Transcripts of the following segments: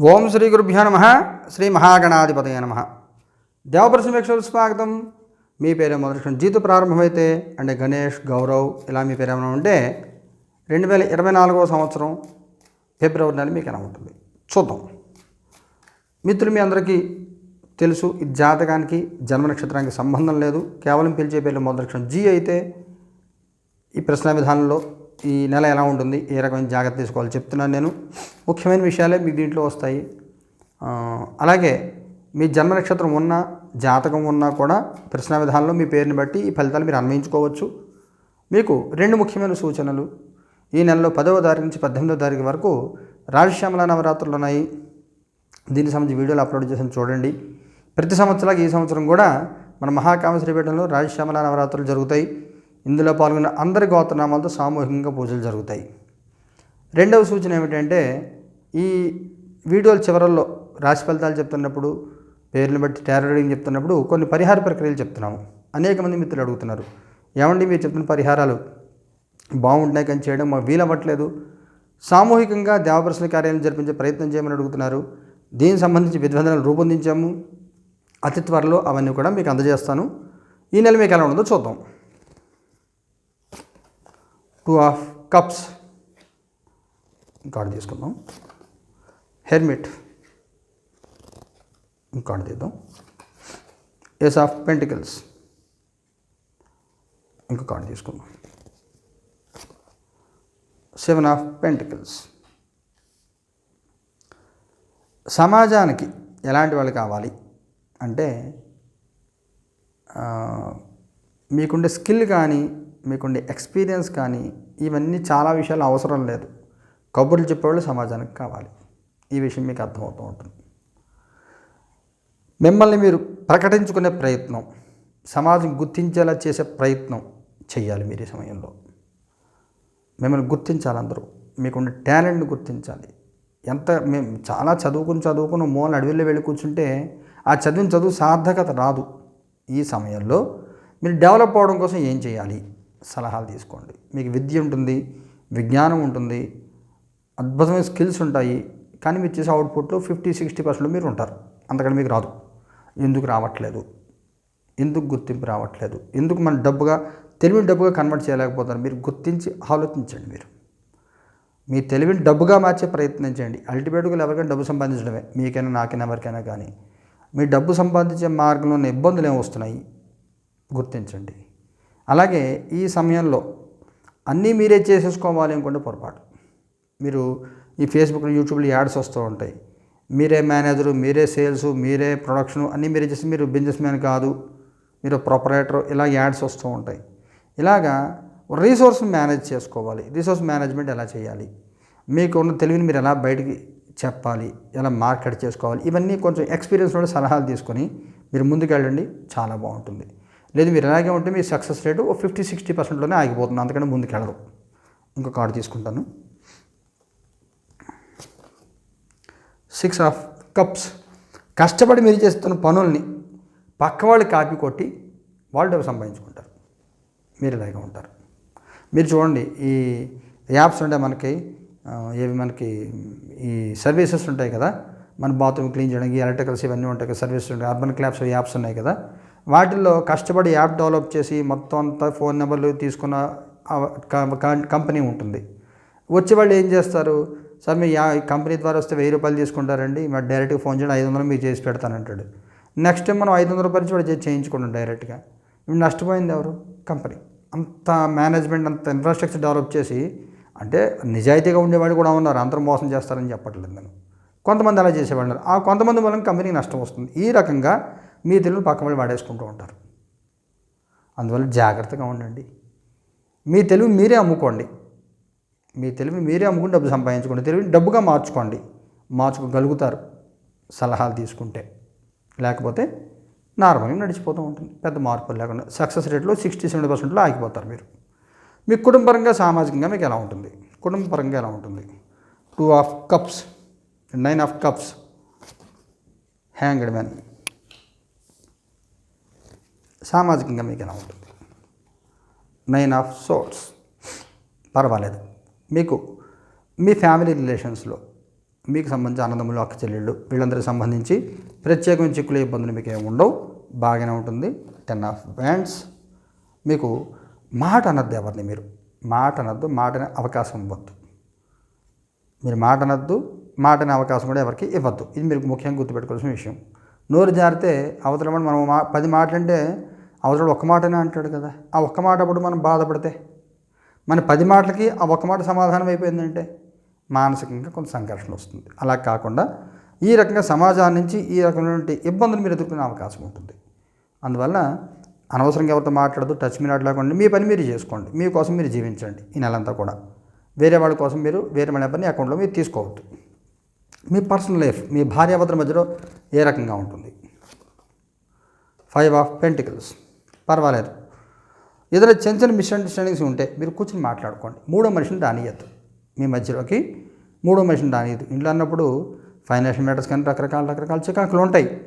ఓం శ్రీ గురుభ్యో నమ. శ్రీ మహాగణాధిపతయ నమ. దేవప్రసమేక్షలు స్వాగతం. మీ పేరు మొదటి జీతు ప్రారంభమైతే అంటే గణేష్ గౌరవ్ ఇలా మీ పేరు ఏమైనా ఉంటే రెండు వేల ఇరవై నాలుగవ సంవత్సరం ఫిబ్రవరి నెల మీకు ఎలా ఉంటుంది? చూద్దాం. మిత్రులు మీ అందరికీ తెలుసు ఈ జాతకానికి జన్మ నక్షత్రానికి సంబంధం లేదు. కేవలం పిలిచే పేర్లు మొదటి జీ అయితే ఈ ప్రశ్న విధానంలో ఈ నెల ఎలా ఉంటుంది ఏ రకమైన జాగ్రత్త తీసుకోవాలి చెప్తున్నాను నేను. ముఖ్యమైన విషయాలే మీకు దీంట్లో వస్తాయి. అలాగే మీ జన్మ నక్షత్రం ఉన్నా జాతకం ఉన్నా కూడా ప్రశ్న విధానంలో మీ పేరుని బట్టి ఈ ఫలితాలు మీరు అన్వయించుకోవచ్చు. మీకు రెండు ముఖ్యమైన సూచనలు. ఈ నెలలో పదవ తారీఖు నుంచి పద్దెనిమిదవ తారీఖు వరకు రాజశ్యామల నవరాత్రులు ఉన్నాయి. దీనికి సంబంధించి వీడియోలు అప్లోడ్ చేసిన చూడండి. ప్రతి సంవత్సరానికి ఈ సంవత్సరం కూడా మన మహాకామశ్రీపీఠంలో రాజశ్యామల నవరాత్రులు జరుగుతాయి. ఇందులో పాల్గొన్న అందరి గోత్రనామాలతో సామూహికంగా పూజలు జరుగుతాయి. రెండవ సూచన ఏమిటంటే ఈ వీడియోల చివరల్లో రాశి ఫలితాలు చెప్తున్నప్పుడు పేర్లను బట్టి టారో చెప్తున్నప్పుడు కొన్ని పరిహార ప్రక్రియలు చెప్తున్నాము. అనేక మంది మిత్రులు అడుగుతున్నారు ఏమండి మీరు చెప్తున్న పరిహారాలు బాగుంటున్నాయి కానీ చేయడం మాకు వీలవ్వట్లేదు. సామూహికంగా దేవప్రశ్న కార్యాలను జరిపించే ప్రయత్నం చేయమని అడుగుతున్నారు. దీనికి సంబంధించి విధివందనలు రూపొందించాము. అతి త్వరలో అవన్నీ కూడా మీకు అందజేస్తాను. ఈ నెల మీకు ఎలా ఉండదో చూద్దాం. Two of cups. కార్డు తీసుకుందాం. హెర్మిట్. కార్డు తీద్దాం. Ace of pentacles. ఇంకో కార్డు తీసుకుందాం. Seven of pentacles. సమాజానికి ఎలాంటి వాళ్ళు కావాలి అంటే మీకుండే స్కిల్ కానీ మీకుండే ఎక్స్పీరియన్స్ కానీ ఇవన్నీ చాలా విషయాలు అవసరం లేదు. కబుర్లు చెప్పేవాళ్ళు సమాజానికి కావాలి. ఈ విషయం మీకు అర్థమవుతూ ఉంటుంది. మిమ్మల్ని మీరు ప్రకటించుకునే ప్రయత్నం సమాజం గుర్తించేలా చేసే ప్రయత్నం చేయాలి మీరు ఈ సమయంలో. మిమ్మల్ని గుర్తించాలి అందరూ. మీకుండే టాలెంట్ని గుర్తించాలి. ఎంత మేము చాలా చదువుకుని చదువుకుని మూల అడవిలో వెళ్ళి కూర్చుంటే ఆ చదివిన చదువు సార్థకత రాదు. ఈ సమయంలో మీరు డెవలప్ అవడం కోసం ఏం చేయాలి? సలహాలు తీసుకోండి. మీకు విద్య ఉంటుంది విజ్ఞానం ఉంటుంది అద్భుతమైన స్కిల్స్ ఉంటాయి కానీ మీరు చేసే అవుట్పుట్లో ఫిఫ్టీ సిక్స్టీ పర్సెంట్ మీరు ఉంటారు. అంతకంటే మీకు రాదు. ఎందుకు రావట్లేదు? ఎందుకు గుర్తింపు రావట్లేదు? ఎందుకు మన డబ్బుగా తెలివిని డబ్బుగా కన్వర్ట్ చేయలేకపోతారు మీరు గుర్తించి ఆలోచించండి మీరు. మీ తెలివిని డబ్బుగా మార్చే ప్రయత్నం చేయండి. అల్టిమేట్గా ఎవరికైనా డబ్బు సంపాదించడమే. మీకైనా నాకైనా ఎవరికైనా కానీ. మీ డబ్బు సంపాదించే మార్గంలో ఉన్న ఇబ్బందులు ఏమి వస్తున్నాయి? గుర్తించండి. అలాగే ఈ సమయంలో అన్నీ మీరే చేసేసుకోవాలి అనుకుంటే పొరపాటు. మీరు ఈ ఫేస్బుక్ యూట్యూబ్లో యాడ్స్ వస్తూ ఉంటాయి. మీరే మేనేజరు మీరే సేల్స్ మీరే ప్రొడక్షన్ అన్నీ మీరే చేసి మీరు బిజినెస్ మ్యాన్ కాదు. మీరు ప్రొపరేటర్ ఇలా యాడ్స్ వస్తూ ఉంటాయి. ఇలాగా రీసోర్స్ మేనేజ్ చేసుకోవాలి. రీసోర్స్ మేనేజ్మెంట్ ఎలా చేయాలి? మీకు ఉన్న తెలివిని మీరు ఎలా బయటికి చెప్పాలి? ఎలా మార్కెట్ చేసుకోవాలి? ఇవన్నీ కొంచెం ఎక్స్పీరియన్స్ నుండి సలహాలు తీసుకొని మీరు ముందుకు వెళ్ళండి చాలా బాగుంటుంది. లేదు మీరు ఇలాగే ఉంటే మీ సక్సెస్ రేటు ఓ ఫిఫ్టీ సిక్స్టీ పర్సెంట్లోనే ఆగిపోతుంది. అందుకని ముందుకు వెళ్ళదు ఇంకో కార్డు తీసుకుంటాను. సిక్స్ ఆఫ్ కప్స్ కష్టపడి మీరు చేస్తున్న పనుల్ని పక్క వాళ్ళు కాపీ కొట్టి వాళ్ళు డబ్బు సంపాదించుకుంటారు. మీరు ఇలాగే ఉంటారు. మీరు చూడండి ఈ యాప్స్ ఉంటాయి మనకి ఏవి మనకి ఈ సర్వీసెస్ ఉంటాయి కదా. మన బాత్రూమ్ క్లీన్ చేయడానికి ఎలక్ట్రికల్స్ ఇవన్నీ ఉంటాయి కదా సర్వీసెస్ ఉంటాయి. అర్బన్ క్లాబ్స్ యాప్స్ ఉన్నాయి కదా. వాటిల్లో కష్టపడి యాప్ డెవలప్ చేసి మొత్తం అంతా ఫోన్ నెంబర్లు తీసుకున్న కంపెనీ ఉంటుంది. వచ్చే వాళ్ళు ఏం చేస్తారు? సార్ మీ యా కంపెనీ ద్వారా వస్తే వెయ్యి రూపాయలు తీసుకుంటారండి. మరి డైరెక్ట్గా ఫోన్ చేయండి ఐదు వందలు మీకు చేసి పెడతానంటాడు నెక్స్ట్ టైం మనం ఐదు వందల రూపాయలు కూడా వాడు చేయించుకుంటాం డైరెక్ట్గా. నష్టపోయింది ఎవరు? కంపెనీ. అంత మేనేజ్మెంట్ అంత ఇన్ఫ్రాస్ట్రక్చర్ డెవలప్ చేసి అంటే నిజాయితీగా ఉండేవాళ్ళు కూడా ఉన్నారు. అందరూ మోసం చేస్తారని చెప్పట్లేదు నేను. కొంతమంది అలా చేసేవాళ్ళు ఆ కొంతమంది వలన కంపెనీకి నష్టం వస్తుంది. ఈ రకంగా మీ తెలుగు పక్క వాళ్ళు వాడేసుకుంటూ ఉంటారు. అందువల్ల జాగ్రత్తగా ఉండండి. మీ తెలుగు మీరే అమ్ముకోండి. మీ తెలివి మీరే అమ్ముకుని డబ్బు సంపాదించుకోండి. తెలివిని డబ్బుగా మార్చుకోండి. మార్చుకోగలుగుతారు సలహాలు తీసుకుంటే. లేకపోతే నార్మల్గా నడిచిపోతూ ఉంటుంది. పెద్ద మార్పులు లేకుండా సక్సెస్ రేట్లో సిక్స్టీ సెవెంటీ పర్సెంట్లో ఆగిపోతారు మీరు. మీ కుటుంబపరంగా సామాజికంగా మీకు ఎలా ఉంటుంది? కుటుంబపరంగా ఎలా ఉంటుంది? Two of cups nine of cups hanged man సామాజికంగా మీకు ఎలా ఉంటుంది? నైన్ ఆఫ్ సోర్స్ పర్వాలేదు. మీకు మీ ఫ్యామిలీ రిలేషన్స్లో మీకు సంబంధించి అన్నదమ్ములు అక్క చెల్లెళ్ళు వీళ్ళందరికీ సంబంధించి ప్రత్యేకమైన చిక్కులు ఇబ్బందులు మీకు ఏమి ఉండవు. బాగానే ఉంటుంది. టెన్ ఆఫ్ బ్యాండ్స్ మీకు మాట అనద్దు ఎవరిని మీరు. మాట అనద్దు మాటనే అవకాశం ఇవ్వద్దు. మీరు మాట అనద్దు మాటనే అవకాశం కూడా ఎవరికి ఇవ్వద్దు. ఇది మీరు ముఖ్యంగా గుర్తుపెట్టుకోవాల్సిన విషయం. నోరు జారితే అవతల మనం మా పది మాటలంటే అవతల ఒక్క మాటనే అంటాడు కదా. ఆ ఒక్క మాట అప్పుడు మనం బాధపడితే? మన పది మాటలకి ఆ ఒక్క మాట సమాధానం అయిపోయిందంటే? మానసికంగా కొంత సంఘర్షణ వస్తుంది. అలా కాకుండా ఈ రకంగా సమాజాన్ని నుంచి ఈ రకమైనటువంటి ఇబ్బందులు మీరు ఎదుర్కొనే అవకాశం ఉంటుంది. అందువల్ల అనవసరంగా ఎవరితో మాట్లాడదు టచ్ మీ నాట్ లేకుండా మీ పని మీరు చేసుకోండి. మీకోసం మీరు జీవించండి ఈ నెలంతా కూడా. వేరే వాళ్ళ కోసం మీరు వేరే వాళ్ళ పని అకౌంట్లో మీరు తీసుకోవద్దు. మీ పర్సనల్ లైఫ్ మీ భార్యాభర్తల మధ్యలో ఏ రకంగా ఉంటుంది? Five of pentacles. పర్వాలేదు. ఏదైనా చిన్న చిన్న మిస్అండర్స్టాండింగ్స్ ఉంటే మీరు కూర్చొని మాట్లాడుకోండి. మూడో మనిషిని రానియద్దు. మీ మధ్యలోకి మూడో మనిషిని రానియద్దు. ఇంట్లో అన్నప్పుడు ఫైనాన్షియల్ మ్యాటర్స్ కానీ రకరకాల రకరకాల చికాకులు ఉంటాయి.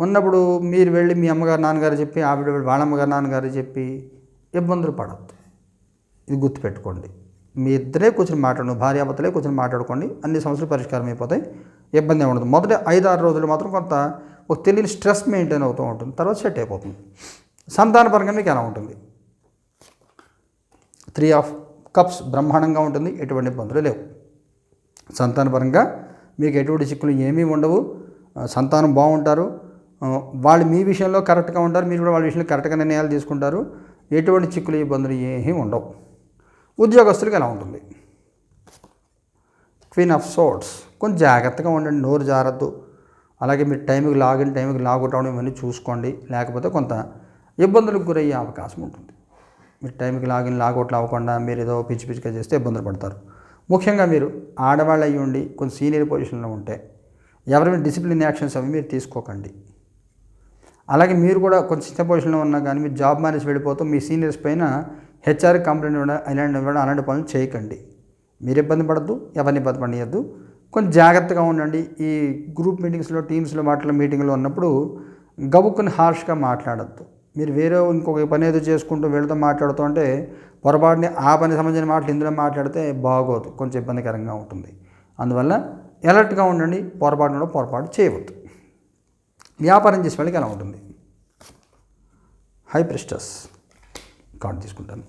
ఉన్నప్పుడు మీరు వెళ్ళి మీ అమ్మగారు నాన్నగారు చెప్పి ఆవిడ వెళ్ళి వాళ్ళ అమ్మగారు నాన్నగారు చెప్పి ఇబ్బందులు పడద్దు. ఇది గుర్తుపెట్టుకోండి మీ ఇద్దరే కూర్చొని మాట్లాడు భార్యాభర్తలే కూర్చొని మాట్లాడుకోండి. అన్ని సమస్యలు పరిష్కారం అయిపోతాయి. ఇబ్బంది ఉండదు. మొదటి ఐదు ఆరు రోజులు మాత్రం కొంత ఒక తెలియని స్ట్రెస్ మెయింటైన్ అవుతూ ఉంటుంది. తర్వాత సెట్ అయిపోతుంది. సంతానపరంగా మీకు ఎలా ఉంటుంది? త్రీ ఆఫ్ కప్స్ బ్రహ్మాండంగా ఉంటుంది ఎటువంటి ఇబ్బందులు లేవు. సంతానపరంగా మీకు ఎటువంటి చిక్కులు ఏమీ ఉండవు. సంతానం బాగుంటారు. వాళ్ళు మీ విషయంలో కరెక్ట్గా ఉంటారు మీరు కూడా వాళ్ళ విషయంలో కరెక్ట్గా నిర్ణయాలు తీసుకుంటారు. ఎటువంటి చిక్కులు ఇబ్బందులు ఏమీ ఉండవు. ఉద్యోగస్తులకు ఎలా ఉంటుంది? క్వీన్ ఆఫ్ సోట్స్ కొంచెం జాగ్రత్తగా ఉండండి నోరు జారద్దు. అలాగే మీరు టైంకి లాగిన్ టైంకి లాగౌట్ అవడం ఇవన్నీ చూసుకోండి. లేకపోతే కొంత ఇబ్బందులకు గురయ్యే అవకాశం ఉంటుంది. మీరు టైంకి లాగిన్ లాగౌట్లు అవ్వకుండా మీరు ఏదో పిచ్చి పిచ్చిగా చేస్తే ఇబ్బందులు పడతారు. ముఖ్యంగా మీరు ఆడవాళ్ళు అయ్యి ఉండి కొంచెం సీనియర్ పొజిషన్లో ఉంటే ఎవరి మీద డిసిప్లిన్ యాక్షన్స్ అవి మీరు తీసుకోకండి. అలాగే మీరు కూడా కొంచెం చిన్న పొజిషన్లో ఉన్నా కానీ మీరు జాబ్ మానేసి వెళ్ళిపోతూ మీ సీనియర్స్ పైన హెచ్ఆర్ కంప్లైంట్ ఇవ్వడం ఇలాంటి ఇవ్వడం అలాంటి పనులు చేయకండి. మీరు ఇబ్బంది పడద్దు ఎవరిని ఇబ్బంది పడియద్దు కొంచెం జాగ్రత్తగా ఉండండి. ఈ గ్రూప్ మీటింగ్స్లో టీమ్స్లో మాటల మీటింగ్లో ఉన్నప్పుడు గబుక్కుని హార్ష్గా మాట్లాడద్దు. మీరు వేరే ఇంకొక పని ఏదో చేసుకుంటూ వీళ్ళతో మాట్లాడుతూ అంటే పొరపాటుని ఆ పని సంబంధించిన మాటలు ఇందులో మాట్లాడితే బాగోదు. కొంచెం ఇబ్బందికరంగా ఉంటుంది. అందువల్ల ఎలర్ట్గా ఉండండి. పొరపాటు కూడా పొరపాటు చేయవద్దు. వ్యాపారం చేసే వాళ్ళకి ఎలా ఉంటుంది? హై ప్రిస్టస్ కార్డు తీసుకుంటాను.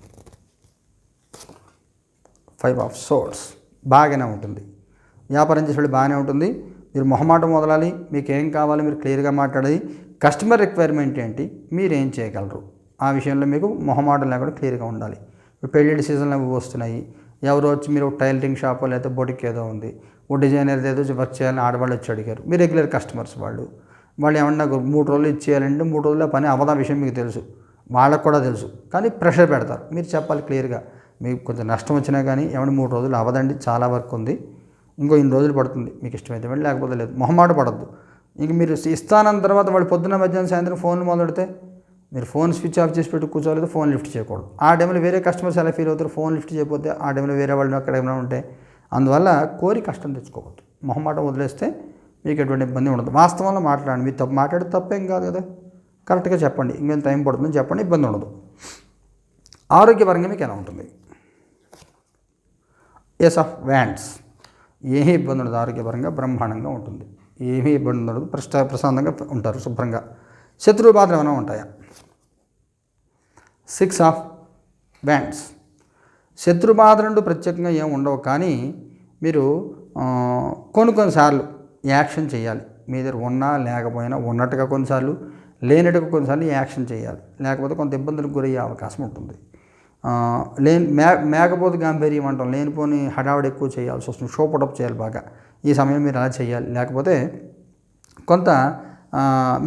ఫైవ్ ఆఫ్ సోర్స్ బాగానే ఉంటుంది. వ్యాపారం చేసే వాళ్ళు బాగానే ఉంటుంది. మీరు మొహమాటం వదలాలి. మీకు ఏం కావాలో మీరు క్లియర్గా మాట్లాడాలి. కస్టమర్ రిక్వైర్మెంట్ ఏంటి? మీరు ఏం చేయగలరు? ఆ విషయంలో మీకు మొహమాటం లేకుండా క్లియర్గా ఉండాలి. ఇప్పుడు పెళ్ళిళ్ళ సీజన్లు అవి వస్తున్నాయి. ఎవరో వచ్చి మీరు టైలరింగ్ షాప్ లేకపోతే బొటిక్ ఏదో ఉంది. ఓ డిజైనర్ ఏదో వర్క్ చేయాలని ఆడవాళ్ళు వచ్చి అడిగారు. మీ రెగ్యులర్ కస్టమర్స్ వాళ్ళు. వాళ్ళు ఏమన్నా మూడు రోజులు ఇచ్చేయాలంటే మూడు రోజుల్లో పని అవదా విషయం మీకు తెలుసు. వాళ్ళకు కూడా తెలుసు. కానీ ప్రెషర్ పెడతారు. మీరు చెప్పాలి క్లియర్గా. మీకు కొంచెం నష్టం వచ్చినా కానీ ఏమన్నా మూడు రోజులు అవదండి చాలా వర్క్ ఉంది. ఇంకో ఇన్ని రోజులు పడుతుంది. మీకు ఇష్టమైతే వెళ్ళి లేకపోతే లేదు. మొహమాట పడద్దు. ఇంక మీరు ఇస్తానన్న తర్వాత వాళ్ళు పొద్దున్న మధ్యాహ్నం సాయంత్రం ఫోన్లు మొదలెడితే మీరు ఫోన్ స్విచ్ ఆఫ్ చేసి పెట్టి కూర్చోలేదు ఫోన్ లిఫ్ట్ చేయకూడదు. ఆ టైంలో వేరే కస్టమర్స్ ఎలా ఫీల్ అవుతారు? ఫోన్ లిఫ్ట్ చేయకపోతే ఆ టైంలో వేరే వాళ్ళు అక్కడ ఏమైనా ఉంటే? అందువల్ల కోరి కష్టం తెచ్చుకోవద్దు. మొహమాటం వదిలేస్తే మీకు ఎటువంటి ఇబ్బంది ఉండదు. వాస్తవంలో మాట్లాడండి. మీరు తప్పు మాట్లాడితే తప్పేం కాదు కదా? కరెక్ట్గా చెప్పండి. ఇంకేం టైం పడుతుందని చెప్పండి ఇబ్బంది ఉండదు. ఆరోగ్యపరంగా మీకు ఎలా ఉంటుంది? ఎస్ ఆఫ్ వ్యాండ్స్ ఏ ఇబ్బంది ఉండదు. ఆరోగ్యపరంగా బ్రహ్మాండంగా ఉంటుంది. ఏమీ ఇబ్బంది ఉండదు. ప్రశా ప్రశాంతంగా ఉంటారు శుభ్రంగా. శత్రువు బాధలు ఏమైనా ఉంటాయా? సిక్స్ ఆఫ్ బ్యాండ్స్ శత్రు నుండి ప్రత్యేకంగా ఏమి ఉండవు కానీ మీరు కొన్ని కొన్నిసార్లు యాక్షన్ చేయాలి. మీ దగ్గర ఉన్నా లేకపోయినా ఉన్నట్టుగా కొన్నిసార్లు లేనట్టుగా కొన్నిసార్లు యాక్షన్ చేయాలి. లేకపోతే కొంత ఇబ్బందులకు గురయ్యే అవకాశం ఉంటుంది. లేని మే మేకపోతే గాంభీర్యం అంటాం. లేనిపోని హడావిడి ఎక్కువ చేయాల్సి వస్తుంది. షో పుటప్ చేయాలి బాగా. ఈ సమయం మీరు అలా చేయాలి. లేకపోతే కొంత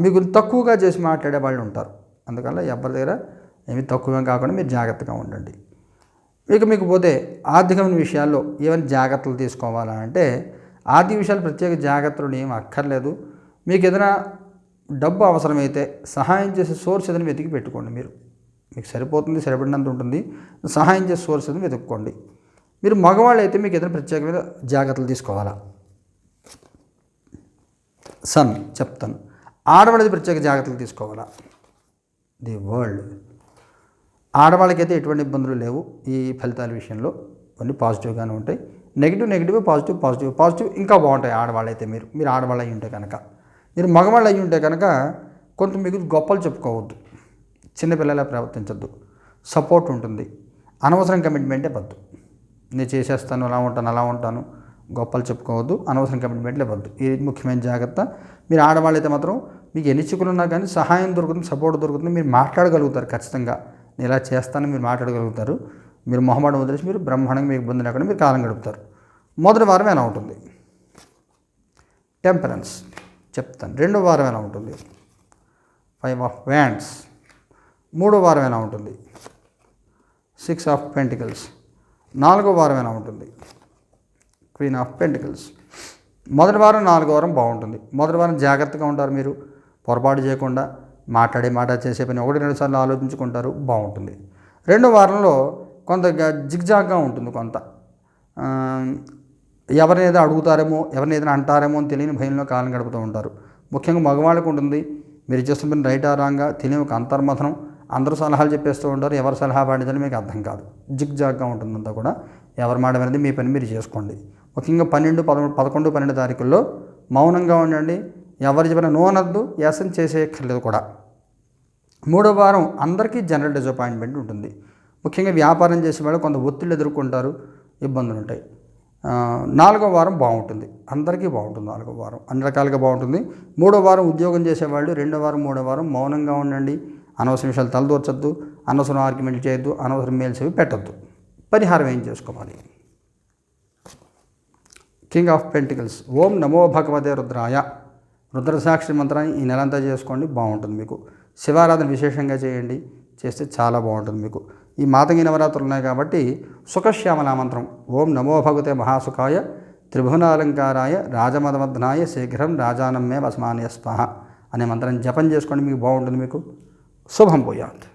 మీకు తక్కువగా చేసి మాట్లాడే వాళ్ళు ఉంటారు. అందువల్ల ఎవరి దగ్గర ఏమి తక్కువ కాకుండా మీరు జాగ్రత్తగా ఉండండి. ఇక మీకు పోతే ఆర్థికమైన విషయాల్లో ఏమైనా జాగ్రత్తలు తీసుకోవాలా అంటే ఆర్థిక విషయాలు ప్రత్యేక జాగ్రత్తలు ఏం అక్కర్లేదు. మీకు ఏదైనా డబ్బు అవసరమైతే సహాయం చేసే సోర్స్ ఏదైనా వెతికి పెట్టుకోండి మీరు. మీకు సరిపోతుంది సరిపడినంత ఉంటుంది. సహాయం చేసే సోర్స్ ఏదైనా వెతుక్కోండి. మీరు మగవాళ్ళు అయితే మీకు ఏదైనా ప్రత్యేకమైన జాగ్రత్తలు తీసుకోవాలా? సన్ చెప్తాను. ఆడవాళ్ళది ప్రత్యేక జాగ్రత్తలు తీసుకోవాలా? The world. ఆడవాళ్ళకైతే ఎటువంటి ఇబ్బందులు లేవు. ఈ ఫలితాల విషయంలో కొన్ని పాజిటివ్గానే ఉంటాయి. Negative negative positive positive positive ఇంకా బాగుంటాయి ఆడవాళ్ళు అయితే మీరు. మీరు ఆడవాళ్ళు అయ్యి ఉంటే కనుక మీరు మగవాళ్ళు అయ్యి ఉంటే కనుక కొంత మీకు గొప్పలు చెప్పుకోవద్దు. చిన్నపిల్లలా ప్రవర్తించద్దు. సపోర్ట్ ఉంటుంది. అనవసరం కమిట్మెంటే వద్దు. నేను చేసేస్తాను అలా ఉంటాను అలా ఉంటాను. గొప్పలు చెప్పుకోవద్దు అనవసరం కమిట్మెంట్లు ఇవ్వద్దు. ఇది ముఖ్యమైన జాగ్రత్త. మీరు ఆడవాళ్ళు అయితే మాత్రం మీకు ఎన్ని చిక్కులు ఉన్నా కానీ సహాయం దొరుకుతుంది సపోర్ట్ దొరుకుతుంది. మీరు మాట్లాడగలుగుతారు ఖచ్చితంగా. నేను ఇలా చేస్తాను మీరు మాట్లాడగలుగుతారు. మీరు మొహమాటం వదిలేసి మీరు బ్రహ్మాండంగా మీకు ఇబ్బంది లేకుండా మీరు కాలం గడుపుతారు. మొదటి వారం ఎలా ఉంటుంది? టెంపరెన్స్ చెప్తాను. రెండో వారం ఎలా ఉంటుంది? ఫైవ్ ఆఫ్ వ్యాండ్స్ మూడో వారం ఎలా ఉంటుంది? సిక్స్ ఆఫ్ పెంటికల్స్ నాలుగో వారం ఎలా ఉంటుంది? క్వీన్ ఆఫ్ పెంటికల్స్ మొదటి వారం నాలుగో వారం బాగుంటుంది. మొదటి వారం జాగ్రత్తగా ఉంటారు మీరు. పొరపాటు చేయకుండా మాట్లాడే మాట చేసే పని ఒకటి రెండు సార్లు ఆలోచించుకుంటారు బాగుంటుంది. రెండో వారంలో కొంత జిగ్జాగ్గా ఉంటుంది కొంత. ఎవరిని ఏదో అడుగుతారేమో ఎవరిని ఏదైనా అంటారేమో అని తెలియని భయంలో కాలం గడుపుతూ ఉంటారు. ముఖ్యంగా మగవాళ్ళకు ఉంటుంది. మీరు చేస్తున్న పని రైటా రాంగా తెలియని ఒక అంతర్మథనం. అందరూ సలహాలు చెప్పేస్తూ ఉంటారు. ఎవరు సలహా పాటించాలో మీకు అర్థం కాదు. జిగ్ జాగ్గా ఉంటుందంతా కూడా. ఎవరి మాట అనేది మీ పని మీరు చేసుకోండి. ముఖ్యంగా పన్నెండు పదకొండు పదకొండు పన్నెండు తారీఖుల్లో మౌనంగా ఉండండి. ఎవరు చెప్పిన నో అనద్దు యాసం చేసేయక్కర్లేదు కూడా. మూడో వారం అందరికీ జనరల్ డిసప్పాయింట్మెంట్ ఉంటుంది. ముఖ్యంగా వ్యాపారం చేసే వాళ్ళు కొంత ఒత్తిళ్ళు ఎదుర్కొంటారు ఇబ్బందులు ఉంటాయి. నాలుగో వారం బాగుంటుంది. అందరికీ బాగుంటుంది నాలుగో వారం. అన్ని రకాలుగా బాగుంటుంది. మూడో వారం ఉద్యోగం చేసేవాళ్ళు రెండో వారం మూడో వారం మౌనంగా ఉండండి. అనవసర విషయాలు తలదూర్చొద్దు. అనవసరం ఆర్గ్యుమెంట్ చేయొద్దు. అనవసరం మెయిల్స్ అవి పెట్టద్దు. పరిహారం ఏం చేసుకోవాలి? కింగ్ ఆఫ్ పెంటికల్స్ ఓం నమో భగవతే రుద్రాయ. రుద్రసాక్షి మంత్రాన్ని ఈ నెలంతా చేసుకోండి బాగుంటుంది మీకు. శివారాధన విశేషంగా చేయండి చేస్తే చాలా బాగుంటుంది మీకు. ఈ మాతంగి నవరాత్రులు ఉన్నాయి కాబట్టి సుఖశ్యామల మంత్రం. ఓం నమో భగవతే మహాసుఖాయ త్రిభువనాలంకారాయ రాజమదమధ్నాయ శీఘ్రం రాజానమ్మే వసమానయ స్వాహ అనే మంత్రం జపం చేసుకోండి మీకు బాగుంటుంది మీకు. శుభం పోయాత్